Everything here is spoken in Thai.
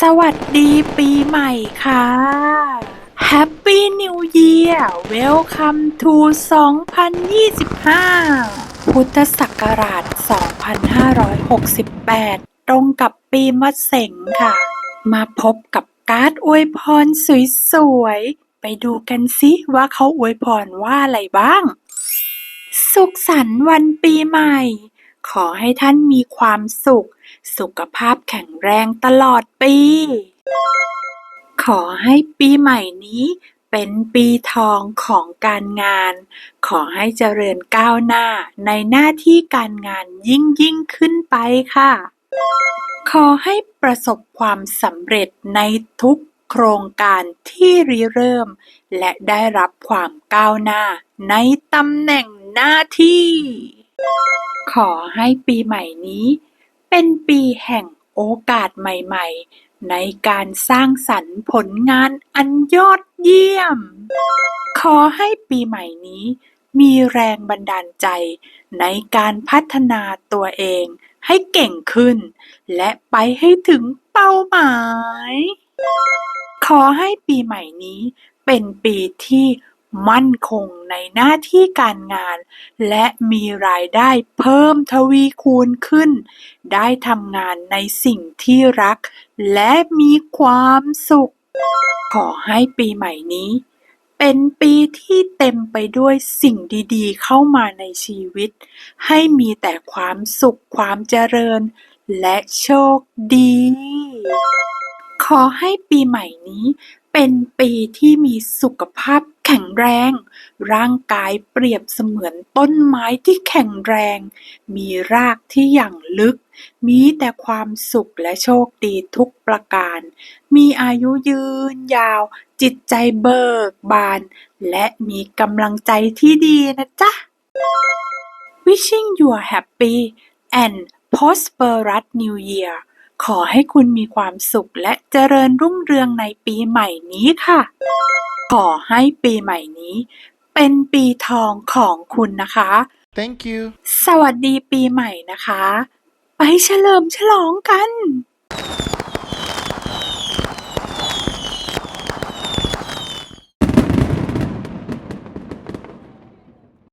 สวัสดีปีใหม่ค่ะ Happy New Year Welcome to 2025 พุทธศักราช 2568 ตรงกับปีมะเสงค่ะ มาพบกับการ์ดอวยพรสวยๆ ไปดูกันสิว่าเขาอวยพรว่าอะไรบ้าง สุขสันต์วันปีใหม่ ขอให้ท่านมีความสุข สุขภาพแข็งแรงตลอดปี ขอให้ปีใหม่นี้เป็นปีทองของการงาน ขอให้เจริญก้าวหน้าในหน้าที่การงานยิ่งยิ่งขึ้นไปค่ะ ขอให้ประสบความสำเร็จในทุกโครงการที่ริเริ่ม และได้รับความก้าวหน้าในตำแหน่งหน้าที่ ขอให้ปีใหม่นี้ เป็นปีแห่งโอกาสใหม่ๆ ในการสร้างสรรค์ผลงานอันยอดเยี่ยม ขอให้ปีใหม่นี้ มีแรงบันดาลใจ ในการพัฒนาตัวเองให้เก่งขึ้น และไปให้ถึงเป้าหมาย ขอให้ปีใหม่นี้เป็นปีที่ มั่นคงในหน้าที่การงาน และมีรายได้เพิ่มทวีคูณขึ้น ได้ทำงานในสิ่งที่รัก และมีความสุข ขอให้ปีใหม่นี้ เป็นปีที่เต็มไปด้วยสิ่งดีๆ เข้ามาในชีวิต ให้มีแต่ความสุขความเจริญ และโชคดี ขอให้ปีใหม่นี้ เป็นปีที่มีสุขภาพแข็งแรง ร่างกายเปรียบเสมือนต้นไม้ที่แข็งแรง มีรากที่อย่างลึก มีแต่ความสุขและโชคดีทุกประการ มีอายุยืนยาว จิตใจเบิกบาน และมีกำลังใจที่ดีนะจ๊ะ Wishing you a happy and prosperous new year ขอให้คุณมีความสุขและเจริญรุ่งเรืองในปีใหม่นี้ค่ะ ขอให้ปีใหม่นี้ เป็นปีทองของคุณนะคะ Thank you. สวัสดีปีใหม่นะคะ ไปเฉลิมฉลองกัน